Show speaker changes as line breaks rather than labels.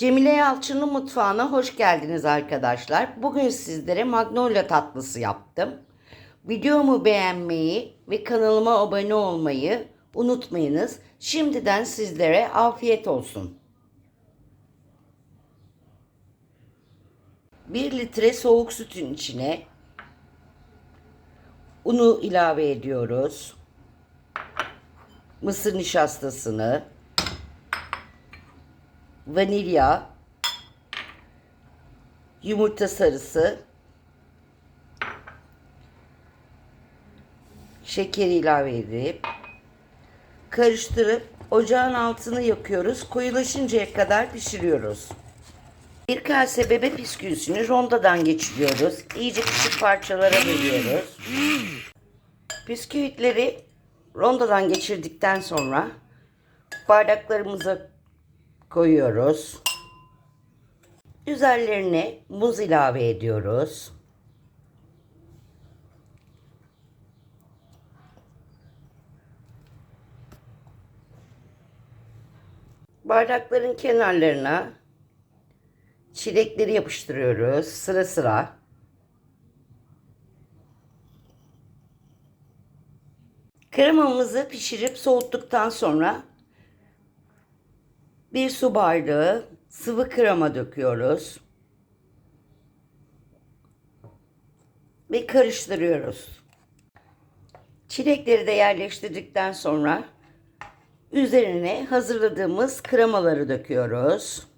Cemile Yalçın'ın mutfağına hoş geldiniz arkadaşlar. Bugün sizlere magnolia tatlısı yaptım. Videomu beğenmeyi ve kanalıma abone olmayı unutmayınız. Şimdiden sizlere afiyet olsun. 1 litre soğuk sütün içine unu ilave ediyoruz. Mısır nişastasını, vanilya, yumurta sarısı, şekeri ilave edip karıştırıp ocağın altını yakıyoruz. Koyulaşıncaya kadar pişiriyoruz. Bir kase bebe bisküvisini rondadan geçiriyoruz. İyice küçük parçalara bölüyoruz. Bisküvitleri rondadan geçirdikten sonra bardaklarımıza koyuyoruz. Üzerlerine muz ilave ediyoruz. Bardakların kenarlarına çilekleri yapıştırıyoruz sıra sıra. Kremamızı pişirip soğuttuktan sonra bir su bardağı sıvı krema döküyoruz. Ve karıştırıyoruz. Çilekleri de yerleştirdikten sonra üzerine hazırladığımız kremaları döküyoruz.